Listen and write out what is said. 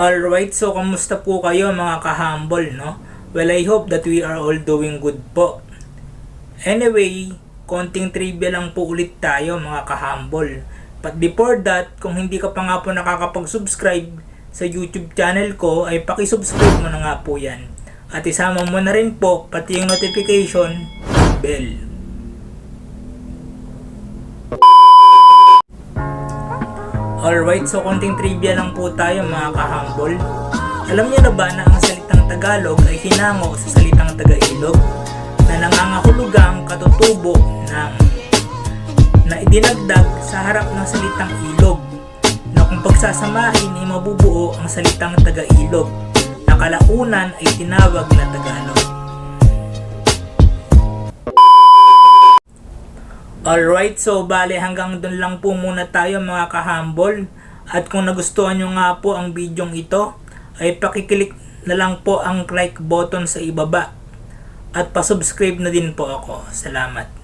Alright, so kamusta po kayo mga ka-humble, no? Well, I hope that we are all doing good po. Anyway, konting trivia lang po ulit tayo mga ka-humble. But before that, kung hindi ka pa nga po nakakapag-subscribe sa YouTube channel ko, ay pakisubscribe mo na nga po yan. At isama mo na rin po pati yung notification bell. Alright, so konting trivia lang po tayo mga kahambol. Alam niyo na ba na ang salitang Tagalog ay hinango sa salitang Taga-Ilog na nangangahulugang katutubo ng na idinagdag sa harap ng salitang ilog na kung pagsasamahin ay mabubuo ang salitang Taga-Ilog na kalaunan ay tinawag na Tagalog. Alright, so bale hanggang doon lang po muna tayo mga kahambol. At kung nagustuhan nyo nga po ang bidyong ito, ay pakiclick na lang po ang like button sa ibaba. At pasubscribe na din po ako. Salamat.